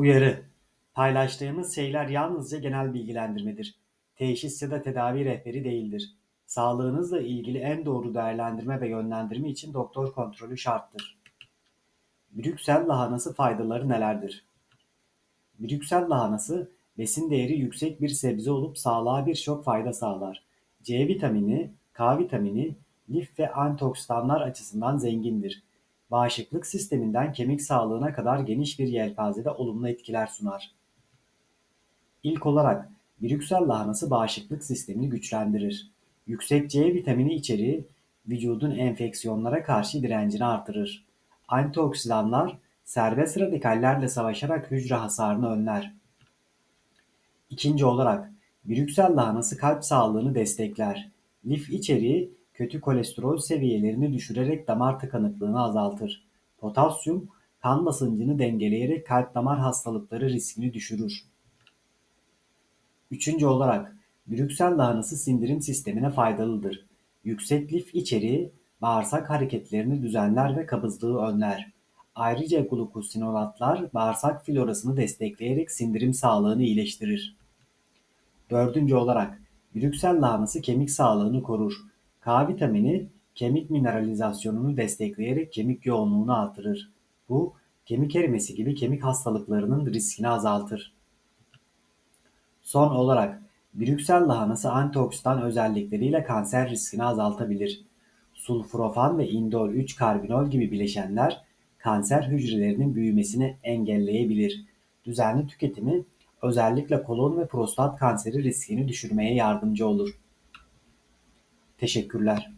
Uyarı: Paylaştığımız şeyler yalnızca genel bilgilendirmedir. Teşhis ya da tedavi rehberi değildir. Sağlığınızla ilgili en doğru değerlendirme ve yönlendirme için doktor kontrolü şarttır. Brüksel lahanası faydaları nelerdir? Brüksel lahanası besin değeri yüksek bir sebze olup sağlığa birçok fayda sağlar. C vitamini, K vitamini, lif ve antioksidanlar açısından zengindir. Bağışıklık sisteminden kemik sağlığına kadar geniş bir yelpazede olumlu etkiler sunar. İlk olarak Brüksel lahanası bağışıklık sistemini güçlendirir. Yüksek C vitamini içeriği vücudun enfeksiyonlara karşı direncini artırır. Antioksidanlar serbest radikallerle savaşarak hücre hasarını önler. İkinci olarak Brüksel lahanası kalp sağlığını destekler. Lif içeriği kötü kolesterol seviyelerini düşürerek damar tıkanıklığını azaltır. Potasyum kan basıncını dengeleyerek kalp damar hastalıkları riskini düşürür. Üçüncü olarak Brüksel lahanası sindirim sistemine faydalıdır. Yüksek lif içeriği bağırsak hareketlerini düzenler ve kabızlığı önler. Ayrıca glukosinolatlar bağırsak florasını destekleyerek sindirim sağlığını iyileştirir. Dördüncü olarak Brüksel lahanası kemik sağlığını korur. K vitamini kemik mineralizasyonunu destekleyerek kemik yoğunluğunu artırır. Bu kemik erimesi gibi kemik hastalıklarının riskini azaltır. Son olarak Brüksel lahanası antioksidan özellikleriyle kanser riskini azaltabilir. Sulforafan ve indol 3-karbinol gibi bileşenler kanser hücrelerinin büyümesini engelleyebilir. Düzenli tüketimi özellikle kolon ve prostat kanseri riskini düşürmeye yardımcı olur. Teşekkürler.